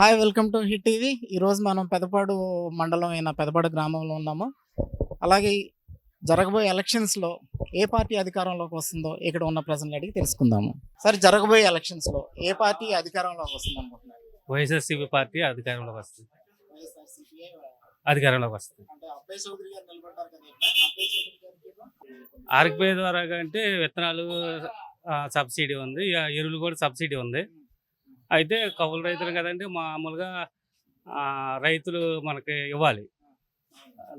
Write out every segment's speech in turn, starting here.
Hi welcome to hit TV ఈరోజు మనం పెదపాడు మండలం అయిన పెదపాడు గ్రామంలో ఉన్నాము. అలాగే జరగబోయే ఎలక్షన్స్లో ఏ పార్టీ అధికారంలోకి వస్తుందో ఇక్కడ ఉన్న ప్రజలను అడిగి తెలుసుకుందాము. సార్ జరగబోయే ఎలక్షన్స్లో ఏ పార్టీ అధికారంలోకి వస్తుంది అనుకుంటున్నారు? వైఎస్ఆర్సీపీ పార్టీ అధికారంలోకి వస్తుంది. అధికారంలోకి వస్తుంది. ఆర్కిపై ద్వారా అంటే విత్తనాలు సబ్సిడీ ఉంది. ఎరువులు కూడా సబ్సిడీ ఉంది. అయితే కౌలు రైతులు కదండి మామూలుగా రైతులు మనకి ఇవ్వాలి.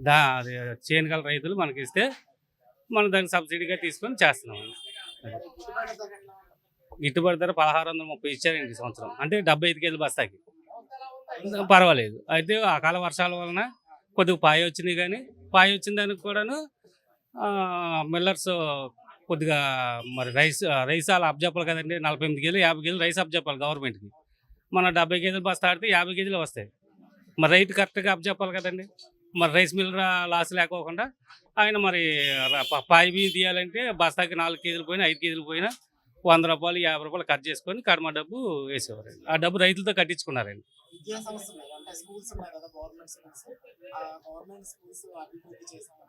దా అది చేనుగల రైతులు మనకి ఇస్తే మనం దాన్ని సబ్సిడీగా తీసుకొని చేస్తున్నాం గిట్టుబడి గిట్టుబాటు ధర పదహారు వందల ముప్పై ఇచ్చారండి ఈ సంవత్సరం. అంటే డెబ్బై ఐదు కేజీల బస్తాకి. పర్వాలేదు. అయితే అకాల వర్షాల వలన కొద్దిగా పాయ వచ్చినాయి కానీ పాయ వచ్చిన దానికి కూడాను మిల్లర్స్ కొద్దిగా మరి రైస్ రైస్ అలా అప్ చెప్పాలి కదండి. నలభై ఎనిమిది కేజీలు యాభై కేజీలు రైస్ అప్ చెప్పాలి గవర్నమెంట్కి. మన డెబ్బై కేజీలు బస్తా ఆడితే యాభై కేజీలు వస్తాయి. మరి రైతు కరెక్ట్గా అప్ చెప్పాలి కదండి. మరి రైస్ మిల్ లాస్ లేకోకుండా ఆయన మరి పాయి పాయ బియ్యం తీయాలంటే బస్తాకి నాలుగు కేజీలు పోయినా ఐదు కేజీలు పోయినా వంద రూపాయలు యాభై రూపాయలు కట్ చేసుకొని కడమ డబ్బు వేసేవారండి. ఆ డబ్బు రైతులతో కట్టించుకున్నారండి. Government schools. అభివృద్ధి చేశారు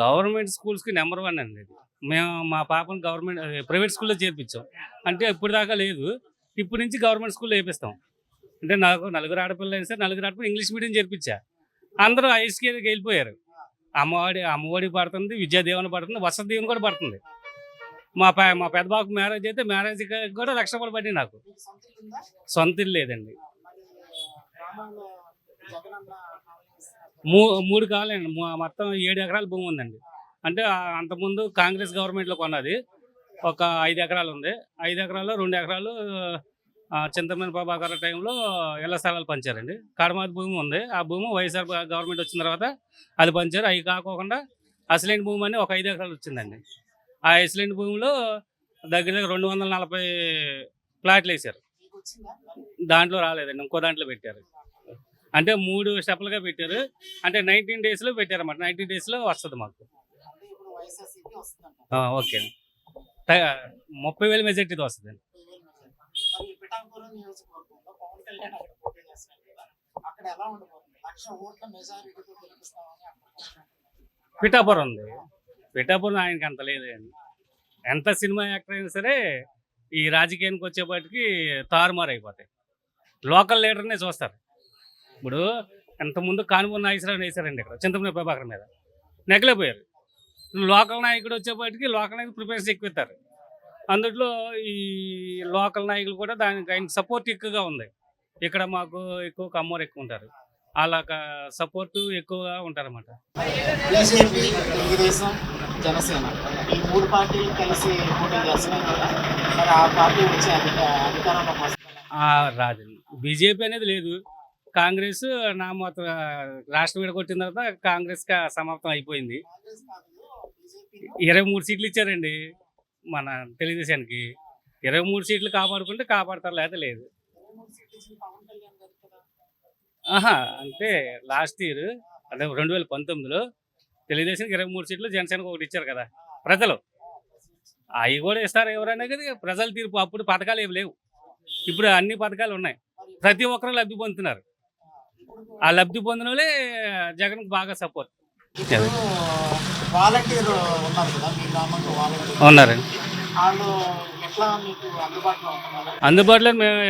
గవర్నమెంట్ స్కూల్స్కి నెంబర్ వన్ అండి మేము మా పాపను గవర్నమెంట్ ప్రైవేట్ స్కూల్లో చేర్పించాం. అంటే ఇప్పుడు దాకా లేదు. ఇప్పుడు నుంచి గవర్నమెంట్ స్కూల్లో వేపిస్తాం అంటే నాకు నలుగురు ఆడపిల్ల అయినా సరే నలుగురు ఆడపిల్ల ఇంగ్లీష్ మీడియం చేర్పించా. అందరూ ఐఎస్కేకి వెళ్ళిపోయారు. అమ్మఒడి అమ్మఒడి పడుతుంది విద్యాదీవన పడుతుంది వసతి దీవెన కూడా పడుతుంది. మా మా పెద్ద బాబుకు మ్యారేజ్ అయితే మ్యారేజ్ కూడా లక్ష రూపాయలు పడి నాకు. సొంత ఇల్లు లేదండి మరి గ్రామంలో జగనన్న హామీ ఇస్తున్నారు మూ మూడు కావాలండి. మొత్తం ఏడు ఎకరాల భూమి ఉందండి. అంటే అంతకుముందు కాంగ్రెస్ గవర్నమెంట్లో కొన్నది. ఒక ఐదు ఎకరాలు ఉంది. ఐదు ఎకరాల్లో రెండు ఎకరాలు ఆ, ప్రభాకర్ టైంలో ఇళ్ళ స్థలాలు పంచారండి. కడమాది భూమి ఉంది. ఆ భూమి వైఎస్ఆర్ గవర్నమెంట్ వచ్చిన తర్వాత అది పంచారు. అవి కాకోకుండా అసలైన భూమి అని ఒక ఐదు ఎకరాలు వచ్చిందండి. ఆ అసలైన భూమిలో దగ్గర దగ్గర రెండు వందల నలభై ప్లాట్లు వేశారు. దాంట్లో రాలేదండి. ఇంకో దాంట్లో పెట్టారు. అంటే మూడు స్టెప్లుగా పెట్టారు. అంటే నైన్టీన్ డేస్లో పెట్టారు అన్నమాట నైన్టీన్ డేస్లో వస్తుంది మాకు. ఓకే. ముప్పై వేల మెజార్టీతో వస్తుంది. మెజారిటీ. అనుకుంటున్నారు పిఠాపురం ఉంది. పిఠాపురం ఆయనకి అంత లేదు ఎంత సినిమా యాక్టర్ అయినా సరే ఈ రాజకీయానికి వచ్చేపాటికి తారుమారు అయిపోతాయి. లోకల్ లీడర్నే చూస్తారు. ఇప్పుడు ఎంతముందు కానుమూరి నాగేశ్వరరావు వేశారండి ఇక్కడ చింతమనేని ప్రభాకర్ మీద. నెగ్గలేకపోయారు. లోకల్ నాయకుడు వచ్చేపాటికి లోకల్ నాయకుడు ప్రిపరేషన్ ఎక్కువ ఇస్తారు అందులో ఈ లోకల్ నాయకులు కూడా దానికి ఆయనకి సపోర్ట్ ఎక్కువగా ఉంది. ఇక్కడ మాకు ఎక్కువ కమ్మోరు ఎక్కువ ఉంటారు. అలా సపోర్ట్ ఎక్కువగా ఉంటారన్నమాట. బీజేపీ తెలుగుదేశం జనసేన ఈ మూడు పార్టీలు కలిసి పోటీ చేస్తున్నాయి కదా మరి ఆ పార్టీ వచ్చి బీజేపీ అనేది లేదు. కాంగ్రెస్ నా రాష్ట్రం విడగొట్టిన తర్వాత కాంగ్రెస్ సమాప్తం అయిపోయింది. ఇరవై మూడు సీట్లు ఇచ్చారండి మన తెలుగుదేశానికి. ఇరవై మూడు సీట్లు కాపాడుకుంటే కాపాడతారు లేదా లేదు. ఆహా అంటే లాస్ట్ ఇయర్ అదే రెండు వేల పంతొమ్మిదిలో తెలుగుదేశానికి ఇరవై మూడు సీట్లు జనసేనకు ఒకటి ఇచ్చారు కదా ప్రజలు. అవి కూడా ఇస్తారు ఎవరైనా కానీ ప్రజల తీర్పు అప్పుడు పథకాలు ఏమి లేవు. ఇప్పుడు అన్ని పథకాలు ఉన్నాయి. ప్రతి ఒక్కరు లబ్ధి పొందుతున్నారు. ఆ లబ్ధి పొందిన వాళ్ళే జగన్కి బాగా సపోర్ట్ ఇప్పుడు వాలంటీర్ ఉన్నారు కదా మీ గ్రామంలో వాలంటీర్ ఉన్నారండి. వాళ్ళు ఎట్లా మీకు అందుబాటులో ఉంటున్నారు? అందుబాటులో మేము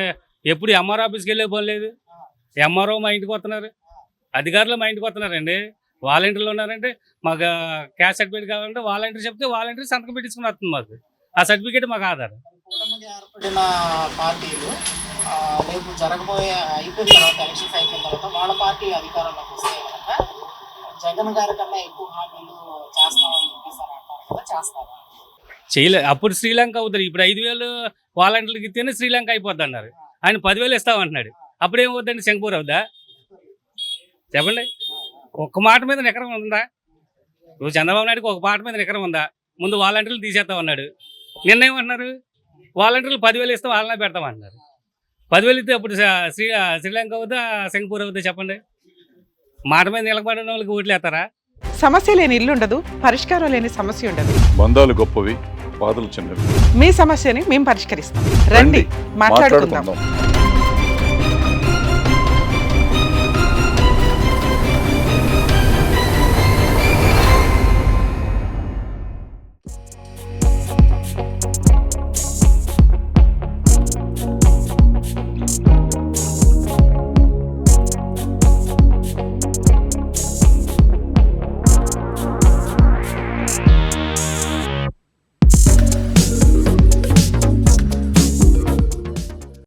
ఎప్పుడు ఎంఆర్ ఆఫీస్కి వెళ్ళే పని లేదు. ఎంఆర్ఓ మా ఇంటికి వస్తున్నారు. అధికారులు మా ఇంటికి వస్తున్నారండి. వాలంటీర్లు ఉన్నారంటే మాకు క్యాష్ సర్టిఫికేట్ కావాలంటే వాలంటీర్ చెప్తే వాలంటీర్ సంతకం పెట్టించుకుని వస్తుంది మాకు. ఆ సర్టిఫికేట్ మాకు ఆధార్. పార్టీలు రేపు జరగబోయే అయిపోయిన తర్వాత ఎలక్షన్స్ అయిపోయిన తర్వాత వాళ్ళ పార్టీ అధికారంలోకి వస్తే కనుక జగన్ గారి కన్నా ఎక్కువ హామీలు చేస్తామని చెప్పేసి అంటారు కదా చేస్తారా. చేయలే. అప్పుడు శ్రీలంక అవుతారు ఇప్పుడు ఐదు వేలు వాలంటీర్లకు ఇస్తేనే శ్రీలంక అయిపోద్ది అన్నారు. ఆయన పదివేలు ఇస్తామంటున్నాడు. అప్పుడేం వద్దండి శంకపూర్ అవుద్దా? చెప్పండి. ఒక్క మాట మీద నికరం ఉందా? ఇప్పుడు చంద్రబాబు నాయుడుకి ఒక మాట మీద నికరం ఉందా? ముందు వాలంటీర్లు తీసేస్తామన్నాడు నిన్న ఏమంటున్నారు? వాలంటీర్లు పదివేలు ఇస్తాం వాళ్ళనే పెడతామన్నారు పదివేలు ఇస్తే అప్పుడు శ్రీ శ్రీలంక అవుద్దా సింగపూర్ అవుద్దా చెప్పండి. మాట మీద నిలబడిన వాళ్ళకి ఓట్లు వేస్తారా? సమస్య లేని ఇల్లు ఉండదు పరిష్కారం లేని సమస్య ఉండదు. బంధాలు గొప్పవి బాధలు చిన్నవి. మీ సమస్యని మేము పరిష్కరిస్తాం. రండి మాట్లాడుకుందాం.